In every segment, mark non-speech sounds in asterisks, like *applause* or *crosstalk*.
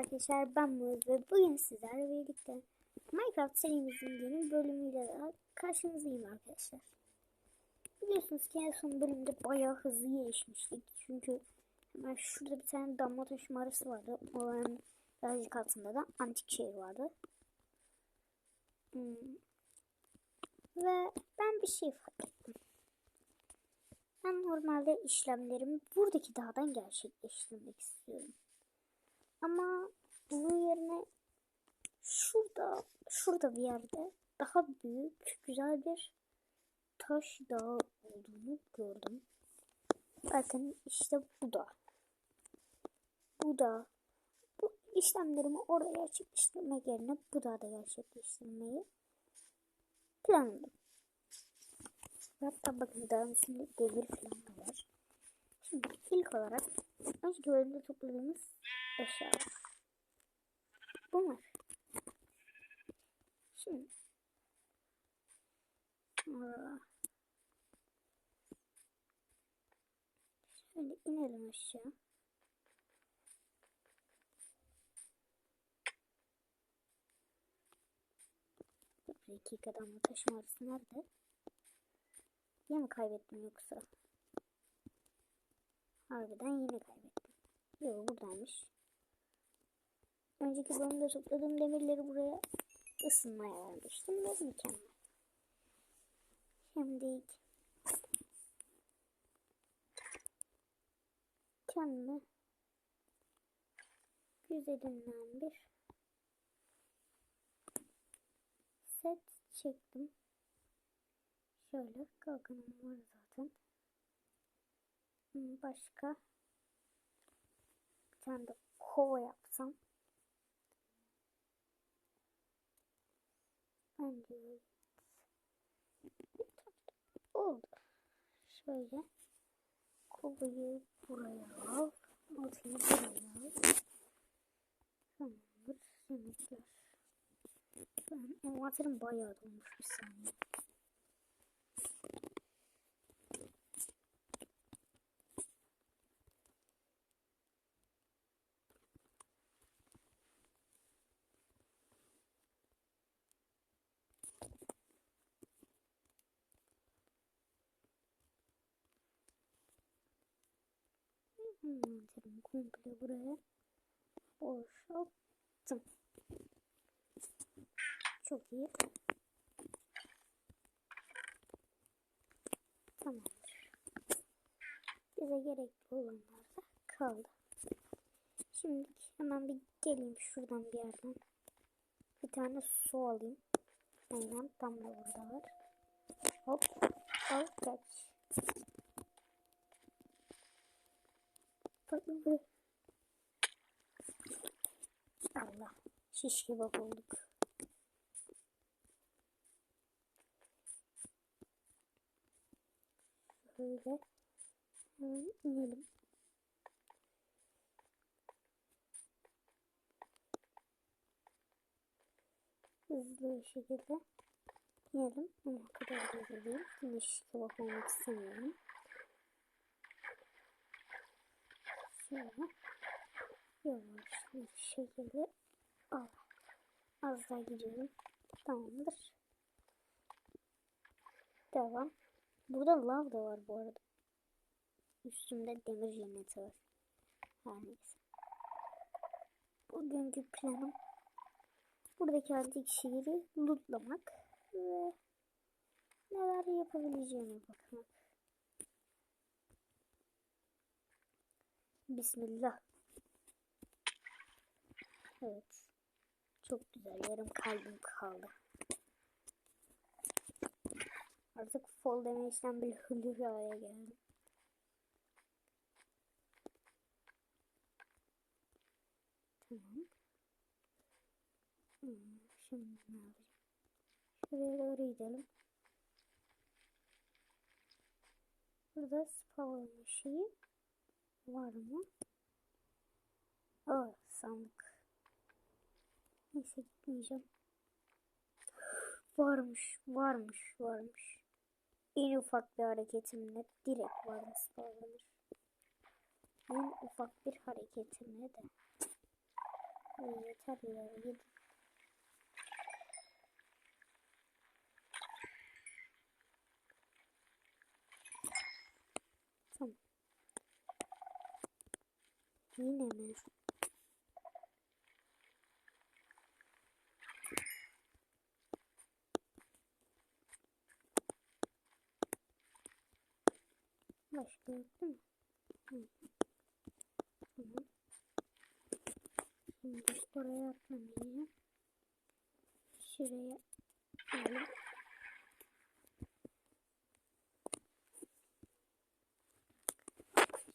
Arkadaşlar ben Muz ve bugün sizlerle birlikte Minecraft serimizin yeni bölümüyle karşınızdayım arkadaşlar. Biliyorsunuz ki en son bölümde bayağı hızlı gelişmiştik. Çünkü hemen şurada bir tane damla taşı mağarası vardı. Oranın birazcık altında da antik şehir vardı. Hmm. Ve ben bir şey fark ettim. Ben normalde işlemlerimi buradaki dağdan gerçekleştirmek istiyorum. Ama bunun yerine şurada, şurada bir yerde daha büyük, güzel bir taş dağı olduğunu gördüm. Bakın işte bu da. Bu da. Bu işlemlerimi orada gerçekleştirmek yerine bu dağda gerçekleştirmeyi planladım. Hatta bakın dağın üstünde demir falan da var. Şimdi ilk olarak önceki bölümde topladığımız eşyalar. Bunlar. Şimdi. Şöyle inelim aşağı. Bir dakikadan mı taşım nerede? Yine mi kaybettim yoksa? Harbiden yine kaybettim. Yok buradaymış. Önceki bölümde topladığım demirleri buraya ısınmaya vermiştim ve mükemmel. Şimdi kendime güzelinden bir set çektim. Şöyle kalkanım var zaten. Başka bir tane de kova yapsam. Bence oldu. Şöyle kovayı buraya al. Altını buraya al. Tamamdır. Yemekler. Ben envanterim bayağı dolmuş bir saniye. Envanterimi komple buraya boşalttım. Çok iyi. Tamamdır. Bize gerekli olanlar da kaldı. Şimdi hemen bir geleyim şuradan bir yerden. Bir tane su alayım. Aynen tam da burada var. Hop. Al kaç. Allah. Şiş gibi olduk. Böyle. Hemen inelim. Hızlı bir şekilde inelim. Ama kadar da değil. Şiş gibi olmak istemiyorum. Şöyle yavaş bir şekilde al. Az daha gidiyorum. Tamamdır. Devam. Burada lav da var bu arada. Üstümde demir cenneti var. Her neyse. Bugünkü planım buradaki antik şehri lootlamak ve neler yapabileceğime bakmak. Bismillah. Evet. Çok güzel. Yarım kalbim kaldı. Artık fall damage'den hırlı bir hale geldim. Tamam. Hmm, şimdi ne yapacağım? Şuraya doğru gidelim. Burada spawn şeyi var mı? Aa sandık. Neyse gitmeyeceğim. *gasps* Varmış, varmış, varmış. En ufak bir hareketimle direkt varmış bağlanır. En ufak bir hareketimle de yeter ya. Yedim. Tamam. Yine mi? Başka yok değil mi? Hı. Tamam. Şimdi oraya atlamayacağım. Şuraya alayım.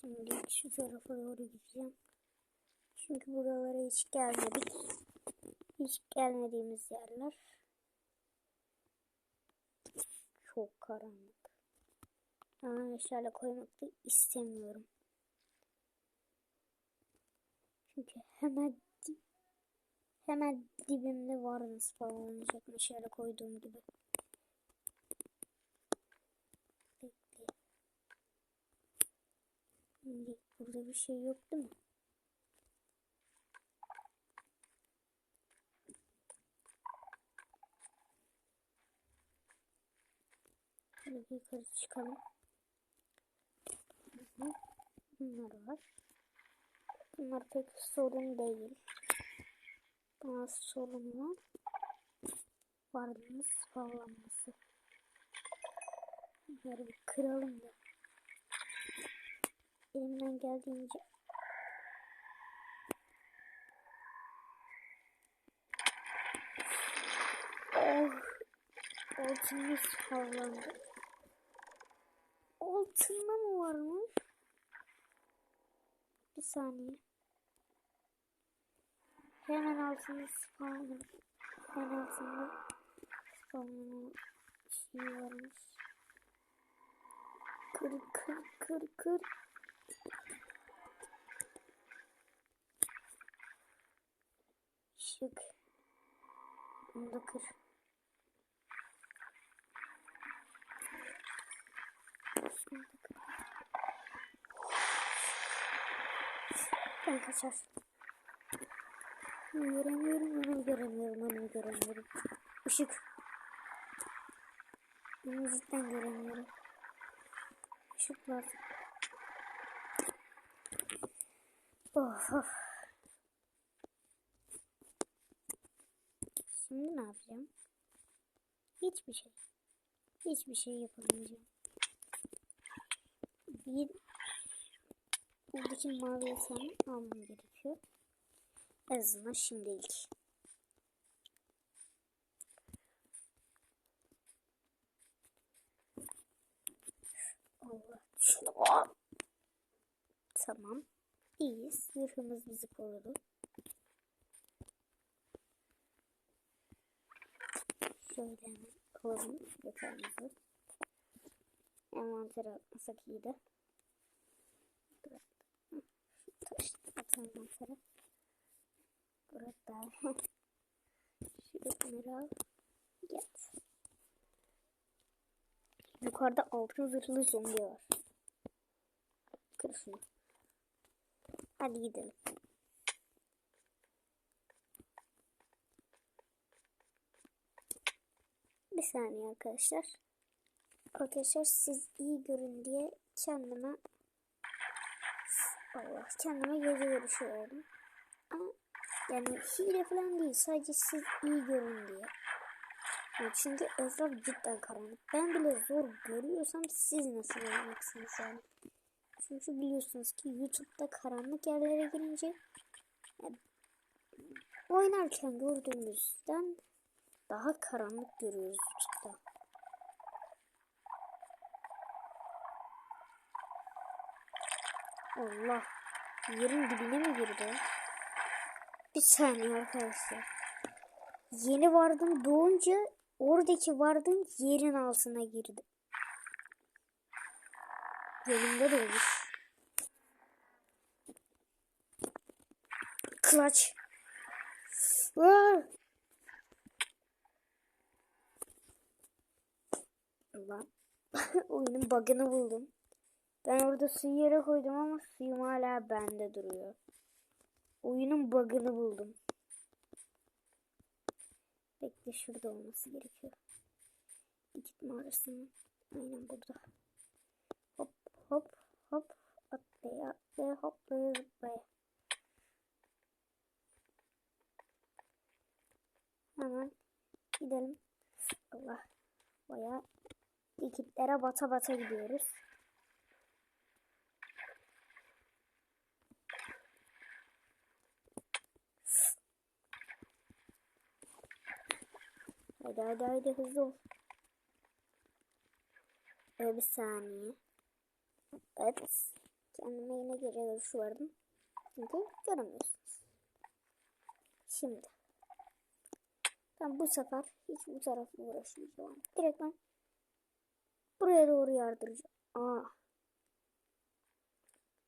Şimdi şu tarafa doğru gideceğim. Çünkü buralara hiç gelmedik. Hiç gelmediğimiz yerler. Çok karanlık. Ama meşale koymak da istemiyorum. Çünkü hemen hemen dibimde varınız falan olacak meşale koyduğum gibi. Bekle. Şimdi burada bir şey yok değil mi? Şöyle bir yukarı çıkalım. Bunlar var. Bunlar pek sorun değil. Bazı sorun var. Varlığımız bağlanması. Bunları bir kıralım da. Elimden geldiğince Oh, altımız parlandı. Altında mı varmış? Bir saniye. Hemen altında spawn. Hemen altında spawn şey varmış. Kır kır kır kır. Şık. Onu da kır. Ben kaçar. Göremiyorum, onu göremiyorum, onu göremiyorum. Işık. Onu cidden göremiyorum. Işık lazım. Of of. Şimdi ne yapacağım? Hiçbir şey. Hiçbir şey yapamayacağım. Bir buradaki mavi yatağını almam gerekiyor. En azından şimdilik. Allah. Tamam. İyiyiz. Zırhımız bizi korudu. Şöyle hemen alalım yatağımızı. Envantere atmasak iyiydi. Taş atalım envantere. Burada. *laughs* Şuradakileri al. Gel. Yukarıda altın zırhlı zombi var. Kır şunu. Hadi gidelim. Bir saniye arkadaşlar. Arkadaşlar siz iyi görün diye kendime Allah kendime gece görüşü oldum. Ama yani hile falan değil. Sadece siz iyi görün diye. Yani çünkü etraf cidden karanlık. Ben bile zor görüyorsam siz nasıl göreceksiniz yani. Çünkü biliyorsunuz ki YouTube'da karanlık yerlere girince yani oynarken gördüğümüzden daha karanlık görüyoruz YouTube'da. Allah. Yerin dibine mi girdi? Bir saniye arkadaşlar. Yeni vardım doğunca oradaki vardım yerin altına girdi. Yanımda da olur. Clutch. Aa! Allah. *laughs* Oyunun bug'ını buldum. Ben orada suyu yere koydum ama suyum hala bende duruyor. Oyunun bug'ını buldum. Kesinlikle şurada olması gerekiyor. Dikit mağarasının. Aynen burada. Hop hop. Atlaya atlaya hoplaya zıplaya. Hemen gidelim. Allah. Baya dikitlere bata bata gidiyoruz. Haydi haydi haydi hızlı ol. Ee, bir saniye. Evet. Kendime yine gece görüşü verdim. Çünkü göremiyorsunuz. Şimdi. Ben bu sefer hiç bu tarafla uğraşmayacağım. Direkt ben buraya doğru yardıracağım. Aa.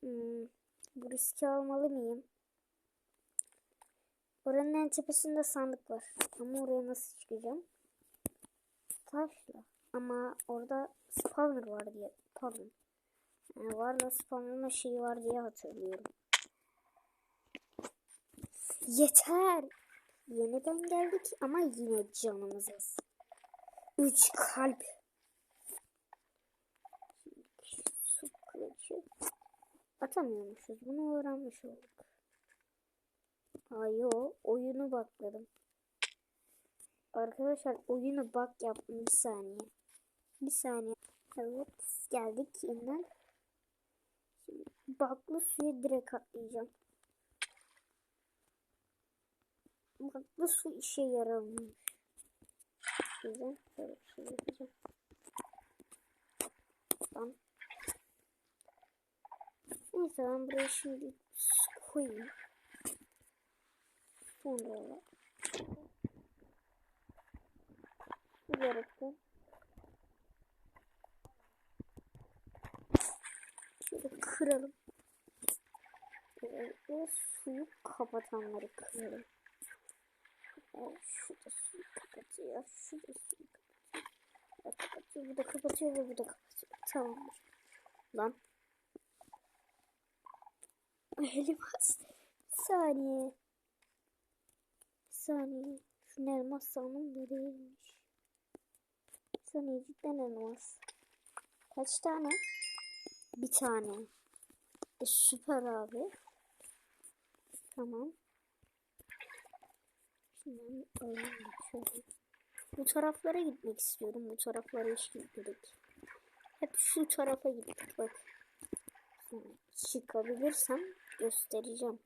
Hmm. Bu riski almalı mıyım? Oranın en tepesinde sandık var. Ama oraya nasıl çıkacağım? Taşla. Ama orada spawner var diye. Pardon. Yani var da spawner'ın şeyi var diye hatırlıyorum. Yeter. Yeniden geldik ama yine canımız az. Üç kalp. Kılıcı. Atamıyormuşuz. Bunu öğrenmiş olduk. Ayo oyunu bakladım. Arkadaşlar oyunu bak yaptım bir saniye. Bir saniye. Evet geldik yeniden. Baklı suya direkt atlayacağım. Baklı su işe yaramıyor. Güzel. Böyle bir şey yapacağım. Tamam. Neyse ben buraya şimdi koyayım. Sonra gerekli. Şöyle kıralım. Ve suyu kapatanları kıralım. Evet, şurada suyu kapatıyor. Şurada suyu kapatıyor. Evet, kapatıyor. Bu da kapatıyor ve bu da kapatıyor. Tamamdır. Lan. Elmas. Bir saniye. Bir saniye. Şu elmas sanım da değilmiş. Bir saniye cidden elmas. Kaç tane? Bir tane. E, süper abi. Tamam. Şimdi alalım şöyle. Bu taraflara gitmek istiyorum. Bu taraflara hiç gitmedik. Hep şu tarafa gittik bak. Sonra çıkabilirsem göstereceğim.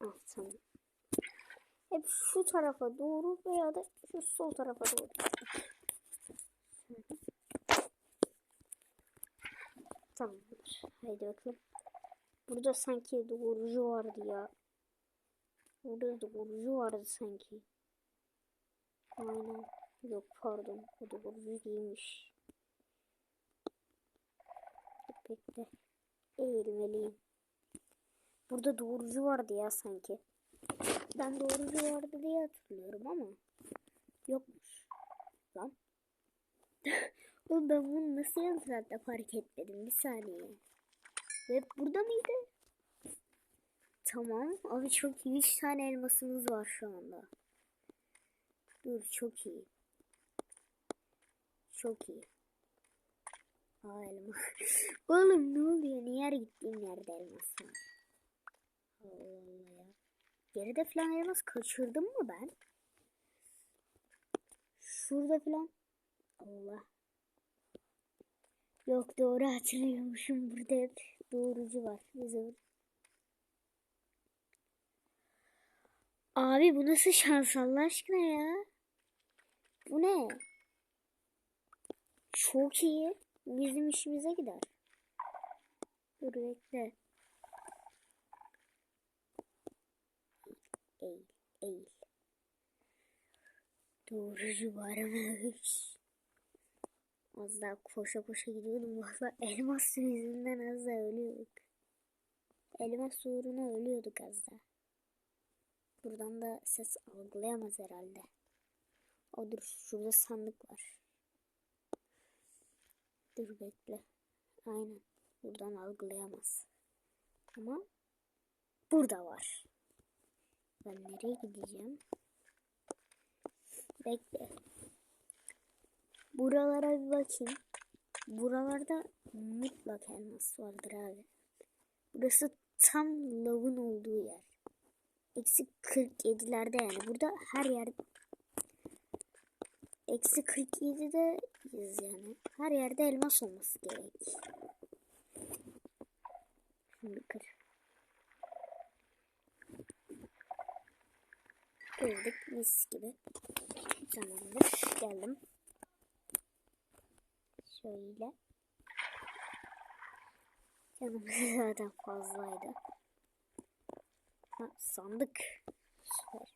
Ah tamam. Hep şu tarafa doğru veya da şu sol tarafa doğru. Tamamdır. Haydi bakalım. Burada sanki doğrucu vardı ya. Burada doğrucu vardı sanki. Aynen. Yok pardon. O doğrucu değilmiş. Bekle. Eğilmeliyim. Burada doğrucu vardı ya sanki. Ben doğrucu vardı diye hatırlıyorum ama. Yokmuş. Lan. *laughs* Oğlum ben bunu nasıl saatte fark etmedim? Bir saniye. Ve burada mıydı? Tamam. Abi çok iyi. 3 tane elmasımız var şu anda. Dur çok iyi. Çok iyi. Aa elma. *laughs* Oğlum ne oluyor? Niye her gittiğim yerde elmas var? Allah Allah ya. Geride falan elmas kaçırdım mı ben? Şurada falan. Allah. Yok doğru hatırlıyormuşum. Burada hep doğrucu var. Yazılır. Abi bu nasıl şans Allah aşkına ya? Bu ne? Çok iyi. Bizim işimize gider. Dur bekle. Eğil, eğil. Doğrucu varmış. *laughs* Az daha koşa koşa gidiyordum. *laughs* Valla elmas yüzünden az daha ölüyorduk. Elmas uğruna ölüyorduk az daha. Buradan da ses algılayamaz herhalde. O dur şurada sandık var. Dur bekle. Aynen. Buradan algılayamaz. Ama burada var. Ben nereye gideceğim? Bekle. Buralara bir bakayım. Buralarda mutlak elmas vardır abi. Burası tam lavın olduğu yer. Eksi 47'lerde yani. Burada her yer Eksi 47'de yani. Her yerde elmas olması gerek. Şimdi kır. Kırdık mis gibi. Tamamdır. Geldim. Şöyle. Canım *laughs* zaten fazlaydı. Ha, sandık. Süper.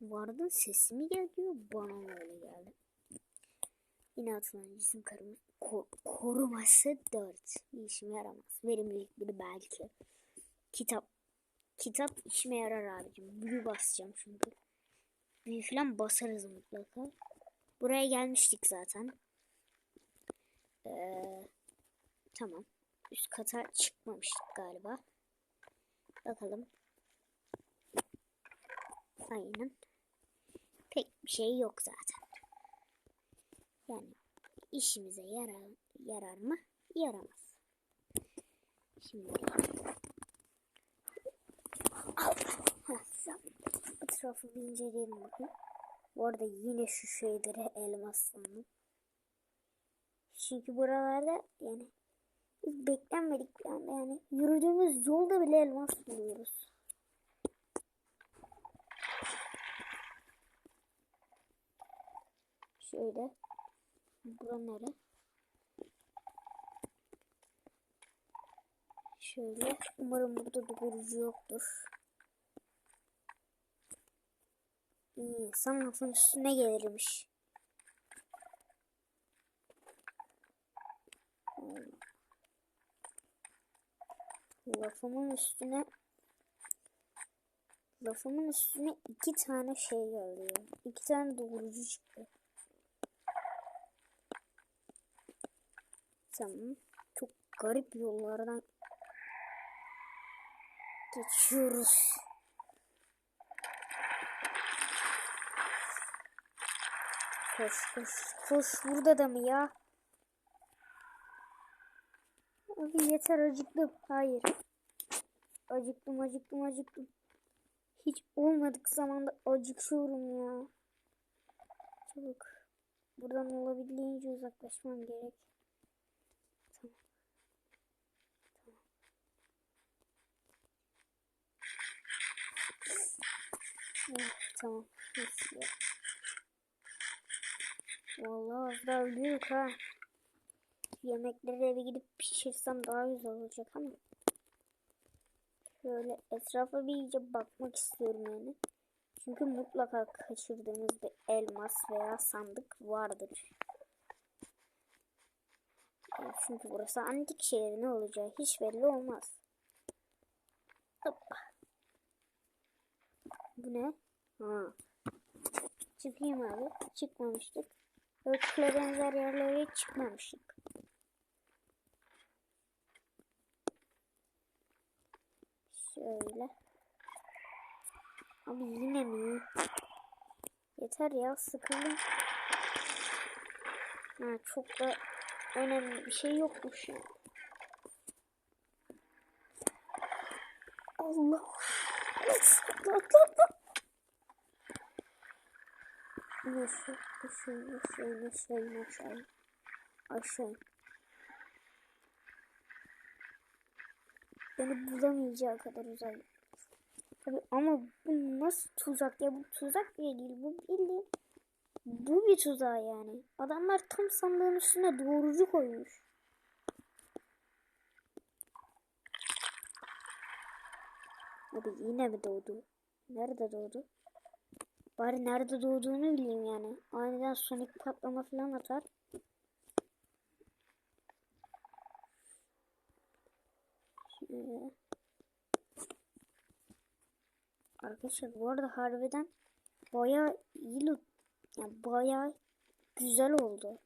Vardın sesi mi geliyor? Bana öyle geldi? Yine atılan cisim karımı ko koruması 4. Bir işime yaramaz. Verimlilik biri belki. Kitap. Kitap işime yarar abicim. Büyü basacağım çünkü. Büyü falan basarız mutlaka. Buraya gelmiştik zaten. Ee, tamam. Üst kata çıkmamıştık galiba. Bakalım. Aynen. Pek bir şey yok zaten. Yani işimize yarar, yarar mı? Yaramaz. Şimdi etrafı bir inceleyelim bakın. Bu arada yine şu şeyleri elmas sandım. Çünkü buralarda yani biz beklenmedik bir anda yani yürüdüğümüz yolda bile elmas buluyoruz. Şöyle. Bura nere? Şöyle. Umarım burada doğrucu yoktur. İyi. Sanatın üstüne gelirmiş. Lafımın üstüne lafımın üstüne iki tane şey geldi ya. İki tane doğrucu çıktı. Tamam. Çok garip yollardan geçiyoruz. Koş koş koş burada da mı ya? Abi yeter acıktım. Hayır. Acıktım acıktım acıktım. Hiç olmadık zamanda acıkıyorum ya. Çabuk. Buradan olabildiğince uzaklaşmam gerek. tamam. Nasıl ya? Vallahi az daha ölüyoruz ha. Yemekleri eve gidip pişirsem daha güzel olacak ama. Şöyle etrafa bir iyice bakmak istiyorum yani. Çünkü mutlaka kaçırdığımız bir elmas veya sandık vardır. Çünkü burası antik şehir ne olacağı hiç belli olmaz. Hoppa. Bu ne? Ha. Çıkayım abi. Çıkmamıştık. Öyküle benzer yerlere çıkmamıştık. Şöyle. Abi yine mi? Yeter ya sıkıldım. Ha, çok da önemli bir şey yokmuş ya. Allah. Atla atla. Nasıl? Aşağı aşağı aşağı aşağı. Aşağı. Beni bulamayacağı kadar uzak. Tabii ama bu nasıl tuzak ya? Bu tuzak bile değil. Bu bildiğin bu bir tuzak yani. Adamlar tam sandığın üstüne doğrucu koymuş. Abi yine mi doğdu? Nerede doğdu? Bari nerede doğduğunu bileyim yani. Aniden sonik patlama falan atar. Şöyle. Arkadaşlar bu arada harbiden baya iyi loot. Yani baya güzel oldu.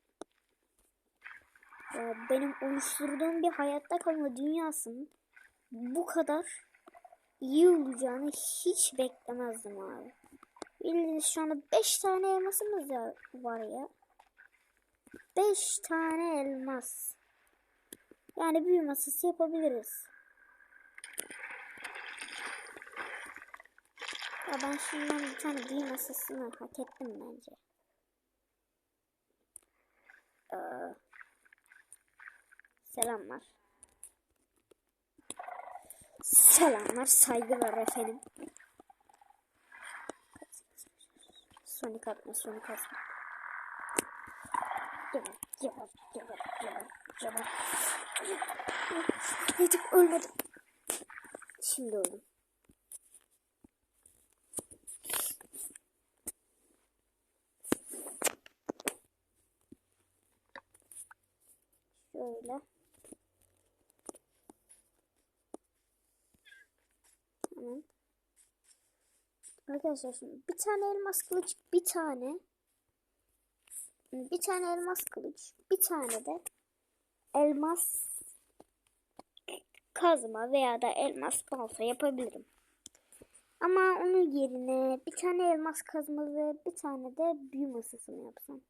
Ya benim oluşturduğum bir hayatta kalma dünyasının bu kadar iyi olacağını hiç beklemezdim abi. Bildiğiniz şu anda 5 tane elmasımız ya- var ya. 5 tane elmas. Yani büyü masası yapabiliriz. Ya ben şimdiden bir tane büyü masasını hak ettim bence. Ee, selamlar. Selamlar, saygılar efendim. Sonic atma, Sonic atma. Geber, geber, geber, geber, geber. Yedik ölmedim. Şimdi öldüm. Şöyle. Tamam. Arkadaşlar şimdi bir tane elmas kılıç, bir tane bir tane elmas kılıç, bir tane de elmas kazma veya da elmas balta yapabilirim. Ama onun yerine bir tane elmas kazma ve bir tane de büyü masası mı yapsam?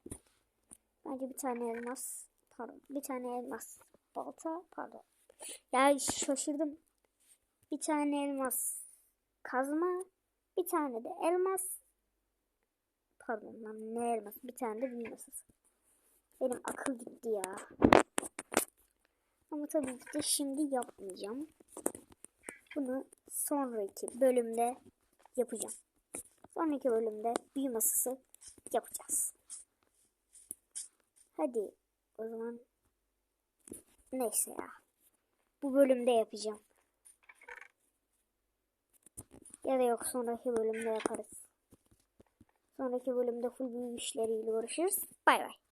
Bence bir tane elmas, pardon, bir tane elmas balta, pardon. Ya şaşırdım. Bir tane elmas kazma, bir tane de elmas. Pardon lan ne elmas? Bir tane de masası. Benim akıl gitti ya. Ama tabii ki de şimdi yapmayacağım. Bunu sonraki bölümde yapacağım. Sonraki bölümde büyü masası yapacağız. Hadi o zaman neyse ya. Bu bölümde yapacağım. Ya da yok sonraki bölümde yaparız. Sonraki bölümde full büyü işleriyle uğraşırız. Bay bay.